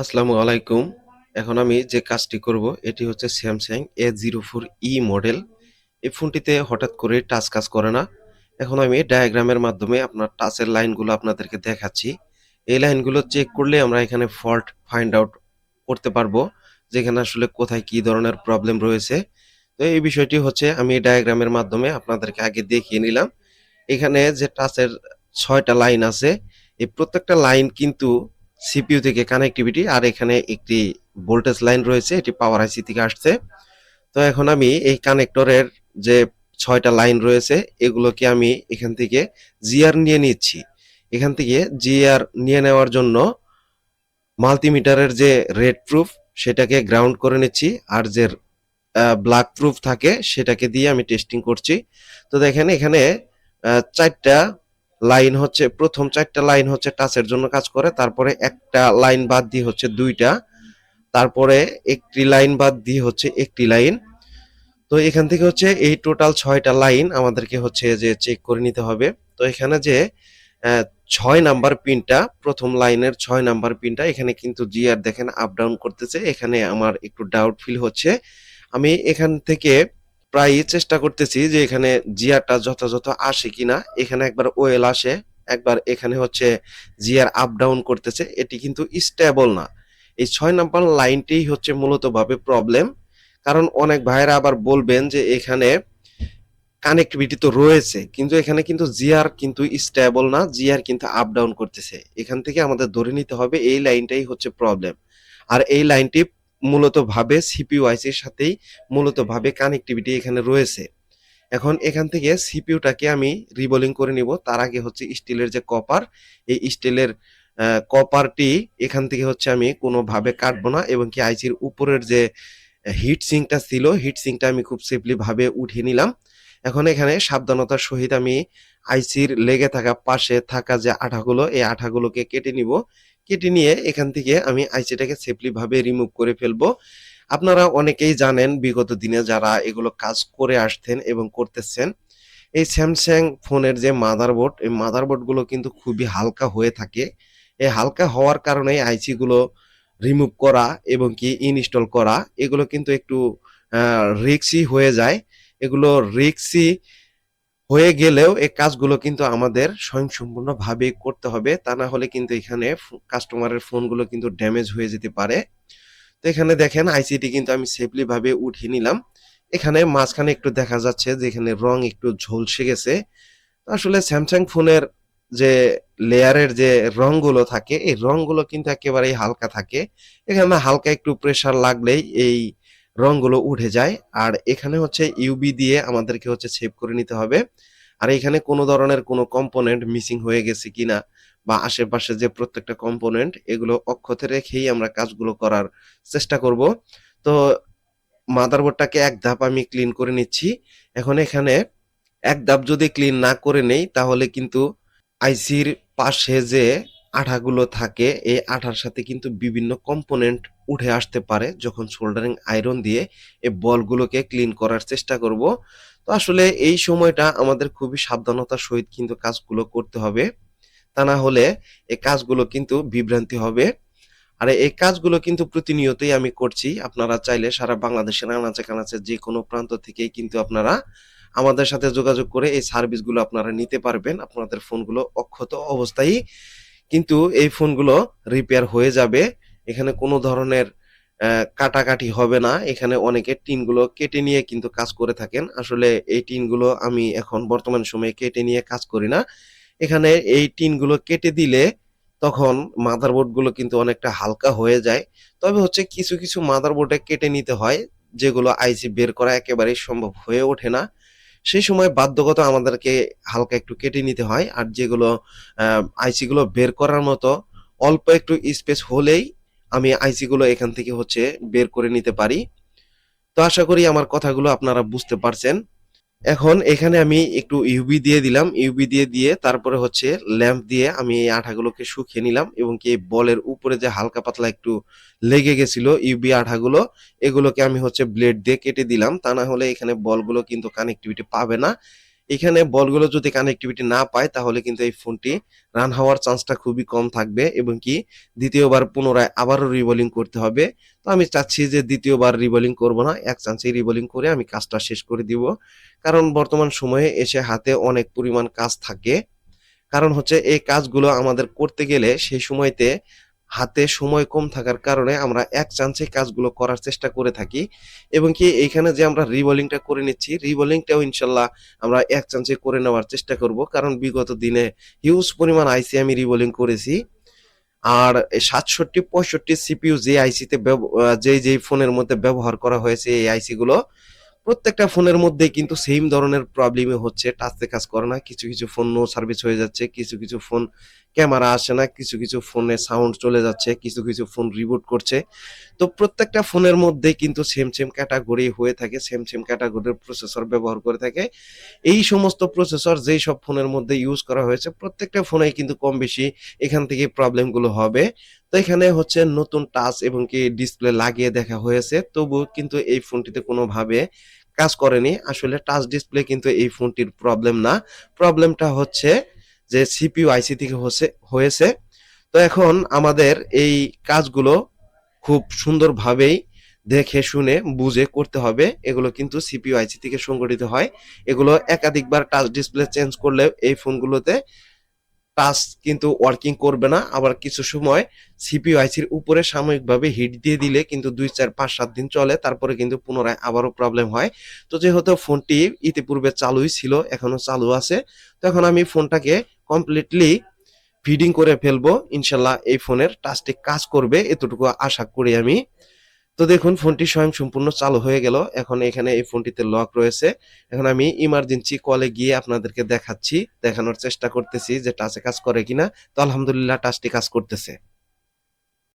আসসালামু আলাইকুম। এখন আমি যে কাজটি করব, এটি হচ্ছে Samsung A zero four E model এই ফোনটিতে হঠাৎ করে টাচ কাজ করে না। এখন আমি ডায়াগ্রামের মাধ্যমে আপনার টাচের লাইনগুলো আপনাদেরকে দেখাচ্ছি। এই লাইনগুলো চেক করলে আমরা এখানে ফল্ট ফাইন্ড আউট করতে পারব, যেখানে আসলে কোথায় কি ধরনের প্রবলেম রয়েছে। তো এই বিষয়টি হচ্ছে, আমি ডায়াগ্রামের মাধ্যমে আপনাদেরকে আগে দেখিয়ে নিলাম। এখানে যে টাচের ছয়টা লাইন আছে, এই প্রত্যেকটা লাইন কিন্তু সিপিইউ থেকে কানেক্টিভিটি আর এখানে একটি ভোল্টেজ লাইন রয়েছে, এটি পাওয়ার আইসি থেকে আসছে। তো এখন আমি এই কানেক্টরের যে ছয়টা লাইন রয়েছে, এগুলোকে আমি এখান থেকে জিআর নিয়ে নিচ্ছি। এখান থেকে জিআর নিয়ে নেওয়ার জন্য মাল্টিমিটারের যে রেড প্রুফ সেটাকে গ্রাউন্ড করে নিচ্ছি। আর যে ব্ল্যাক প্রুফ থাকে, সেটাকে দিয়ে আমি টেস্টিং করছি। তো দেখেন এখানে চারটা লাইন হচ্ছে, প্রথম চারটা লাইন হচ্ছে টাচের জন্য কাজ করে, তারপরে একটা লাইন বাদ দিয়ে হচ্ছে দুইটা, তারপরে একটি লাইন বাদ দিয়ে হচ্ছে একটি লাইন। তো এখান থেকে হচ্ছে এই টোটাল ছয়টা লাইন আমাদেরকে হচ্ছে যে চেক করে নিতে হবে। তো এখানে যে ছয় নাম্বার পিনটা, প্রথম লাইনের ছয় নাম্বার পিনটা, এখানে কিন্তু জি আর দেখেন আপ ডাউন করতেছে, এখানে আমার একটু ডাউট ফিল হচ্ছে। আমি এখান থেকে প্রায় চেষ্টা করতেছি যে এখানে জিআরটা যথাযথ আসে কিনা। এখানে একবার ওয়েল আসে, একবার এখানে হচ্ছে জিয়ার আপ ডাউন করতেছে। এটি কিন্তু স্টেবল না। এই ছয় নাম্বার লাইনটাই হচ্ছে মূলত ভাবে প্রবলেম কারণ অনেক ভাইয়েরা আবার বলবেন যে এখানে কানেক্টিভিটি তো রয়েছে, কিন্তু এখানে কিন্তু জিআর কিন্তু স্টেবল না জিআর কিন্তু আপ ডাউন করতেছে। এখান থেকে আমাদের ধরে নিতে হবে এই লাইনটাই হচ্ছে প্রবলেম আর এই লাইনটি মূলত ভাবে সিপিইউ আইসির সাথেই মূলত ভাবে কানেক্টিভিটি এখানে রয়েছে। এখন এখান থেকে সিপিউটাকে আমি রিবোলিং করে নিব। তার আগে হচ্ছে স্টিলের যে কপার এই স্টিলের কপারটি এখান থেকে হচ্ছে আমি কোনোভাবে কাটবো না এবং কি আইসির উপরের যে হিট সিঙ্কটা ছিল হিট সিঙ্কটা আমি খুব সেফলি ভাবে উঠিয়ে নিলাম। এখন এখানে সাবধানতার সহিত আমি আইসির লেগে থাকা পাশে থাকা যে আঠাগুলো, এই আঠাগুলোকে কেটে নিব। কেটে নিয়ে এখান থেকে আমি আইসিটাকে সেফলি ভাবে রিমুভ করে ফেলব। আপনারা অনেকেই জানেন, বিগত দিনে যারা এগুলো কাজ করে আসতেন এবং করতেছেন, এই স্যামসাং ফোনের যে মাদারবোর্ড এই মাদারবোর্ডগুলো কিন্তু খুবই হালকা হয়ে থাকে। এই হালকা হওয়ার কারণে আইসি গুলো রিমুভ করা এবং কি ইনস্টল করা, এগুলো কিন্তু একটু রিক্সি হয়ে যায়। এগুলো রিক্সি হয়ে গেলেও এই কাজগুলো কিন্তু আমাদের স্বয়ংসম্পূর্ণভাবে করতে হবে। তা না হলে কিন্তু এখানে কাস্টমারের ফোনগুলো কিন্তু ড্যামেজ হয়ে যেতে পারে। তো এখানে দেখেন আইসিটি কিন্তু আমি সেফলি ভাবে উঠিয়ে নিলাম। এখানে মাঝখানে একটু দেখা যাচ্ছে যে এখানে রং একটু ঝলসে গেছে। আসলে স্যামসাং ফোনের যে লেয়ারের যে রংগুলো থাকে, এই রংগুলো কিন্তু একেবারেই হালকা থাকে। এখানে হালকা একটু প্রেসার লাগলেই এই রংগুলো উঠে যায়। আর এখানে হচ্ছে ইউবি দিয়ে আমাদেরকে হচ্ছে সেভ করে নিতে হবে। আর এখানে কোনো ধরনের কোনো কম্পোনেন্ট মিসিং হয়ে গেছে কিনা বা আশেপাশে যে প্রত্যেকটা কম্পোনেন্ট এগুলো অক্ষতে রেখেই আমরা কাজগুলো করার চেষ্টা করব। তো মাদারবোর্ডটাকে এক ধাপ আমি ক্লিন করে নিচ্ছি। এখন এখানে এক ধাপ যদি ক্লিন না করে নেই, তাহলে কিন্তু আইসির পাশে যে আঠাগুলো থাকে, এই আঠার সাথে কিন্তু বিভিন্ন কম্পোনেন্ট উঠে আসতে পারে। যখন সোল্ডারিং আয়রন দিয়ে এই বলগুলোকে ক্লিন করার চেষ্টা করব। তো আসলে এই সময়টা আমাদের খুবই সাবধানতার সহিত কিন্তু কাজগুলো করতে হবে। তা না হলে এই কাজগুলো কিন্তু বিভ্রান্তি হবে। আর এই কাজগুলো কিন্তু প্রতিনিয়তই আমি করছি। আপনারা চাইলে সারা বাংলাদেশের আনাচে কানাচে যে কোনো প্রান্ত থেকেই কিন্তু আপনারা আমাদের সাথে যোগাযোগ করে এই সার্ভিসগুলো আপনারা নিতে পারবেন। আপনাদের ফোনগুলো অক্ষত অবস্থায় কিন্তু এই ফোনগুলো রিপেয়ার হয়ে যাবে। এখানে কোনো ধরনের কাটাকাটি হবে না। এখানে অনেকে টিনগুলো কেটে নিয়ে কিন্তু কাজ করে থাকেন। আসলে এই টিনগুলো আমি এখন বর্তমান সময়ে কেটে নিয়ে কাজ করি না। এখানে এই টিনগুলো কেটে দিলে তখন মাদারবোর্ডগুলো কিন্তু অনেকটা হালকা হয়ে যায়। তবে হচ্ছে কিছু কিছু মাদারবোর্ডে কেটে নিতে হয়, যেগুলো আইসি বের করা একেবারেই সম্ভব হয়ে ওঠে না। সেই সময় বাধ্যগত আমাদেরকে হালকা একটু কেটে নিতে হয়, আর যেগুলো আইসি গুলো বের করার মতো অল্প একটু স্পেস হলেই আমি আইসি গুলো এখান থেকে হচ্ছে বের করে নিতে পারি। তো আশা করি আমার কথাগুলো আপনারা বুঝতে পারছেন। এখন এখানে আমি একটু ইউবি দিয়ে দিলাম ইউবি দিয়ে দিয়ে তারপরে হচ্ছে ল্যাম্প দিয়ে আমি এই আঠাগুলোকে শুকিয়ে নিলাম এবং কি বলের উপরে যে হালকা পাতলা একটু লেগে গেছিল ইউবি আঠাগুলো, এগুলোকে আমি হচ্ছে ব্লেড দিয়ে কেটে দিলাম। তা না হলে এখানে বলগুলো কিন্তু কানেক্টিভিটি পাবে না। এখানে বলগুলো যদি কানেক্টিভিটি না পায়, তাহলে কিন্তু এই ফোনটি রান হওয়ার চান্সটা খুবই কম থাকবে এবং কি দ্বিতীয়বার পুনরায় আবারও রিবোলিং করতে হবে। তো আমি চাচ্ছি যে দ্বিতীয়বার রিবোলিং করব না, এক চান্সে রিবোলিং করে আমি কাজটা শেষ করে দিব। কারণ বর্তমান সময়ে এসে হাতে অনেক পরিমাণ কাজ থাকে। কারণ হচ্ছে এই কাজগুলো আমাদের করতে গেলে সেই সময়তে হাতে সময় কম থাকার কারণে আমরা এক চান্সে কাজগুলো করার চেষ্টা করে থাকি। এবং কি এইখানে যে আমরা রিবোলিংটা করে নিচ্ছি রিবোলিংটাও ইনশাল্লাহ আমরা এক চান্সে করে নেওয়ার চেষ্টা করব। কারণ বিগত দিনে হিউজ পরিমাণ আইসি আমি রিবোলিং করেছি। আর সাতষট্টি, পঁয়ষট্টি সিপিইউ যে আইসিতে যে যে ফোনের মধ্যে ব্যবহার করা হয়েছে এই আইসি গুলো প্রত্যেকটা ফোনের মধ্যে কিন্তু সেম ধরনের প্রবলেমই হচ্ছে। টাচতে কাজ করে না, কিছু কিছু ফোন নো সার্ভিস হয়ে যাচ্ছে, কিছু কিছু ফোন ক্যামেরা আসে না, কিছু কিছু ফোনে সাউন্ড চলে যাচ্ছে, কিছু কিছু ফোন রিবুট করছে। তো প্রত্যেকটা ফোনের মধ্যে কিন্তু সেম সেম ক্যাটাগরি হয়ে থাকে সেম সেম ক্যাটাগরির প্রসেসর ব্যবহার করে থাকে। এই সমস্ত প্রসেসর যেই সব ফোনের মধ্যে ইউজ করা হয়েছে, প্রত্যেকটা ফোনেই কিন্তু কম বেশি এখান থেকে প্রবলেমগুলো হবে। তো এখানে হচ্ছে নতুন টাচ এবং কি ডিসপ্লে লাগিয়ে দেখা হয়েছে। তবু কিন্তু এই ফোনটিতে কোনোভাবে কাজ করেনি। আসলে টাচ ডিসপ্লে কিন্তু এই ফোনটির প্রবলেম না। প্রবলেমটা হচ্ছে যে সিপিইউ আইসি থেকে হয়েছে। তো এখন আমাদের এই কাজগুলো খুব সুন্দরভাবেই দেখে, শুনে, বুঝে করতে হবে। এগুলো কিন্তু সিপিইউ আইসি থেকে সংগঠিত হয়। এগুলো একাধিকবার টাচ ডিসপ্লে চেঞ্জ করলে এই ফোনগুলোতে টাচ কিন্তু ওয়ার্কিং করবে না, আবার কিছু সময় সিপিইউ আইসির উপরে সাময়িকভাবে হিট দিয়ে দিলে কিন্তু দুই, চার, পাঁচ, সাত দিন চলে, তারপরে কিন্তু পুনরায় আবারও প্রবলেম হয়। তো যেহেতু ফোনটি ইতিপূর্বে চালুই ছিল এখনও চালু আছে, তো এখন আমি ফোনটাকে কমপ্লিটলি ফিডিং করে ফেলব। ইনশাল্লাহ এই ফোনের টাচটি কাজ করবে, এতটুকু আশা করি আমি। তো দেখুন, ফোনটি স্বয়ং সম্পূর্ণ চালু হয়ে গেল। এখন এখানে এই ফোনটিতে লক রয়েছে। এখন আমি ইমার্জেন্সি কলে গিয়ে আপনাদেরকে দেখাচ্ছি, দেখানোর চেষ্টা করতেছি যে টাচে কাজ করে কিনা। তো আলহামদুলিল্লাহ টাচটি কাজ করতেছে।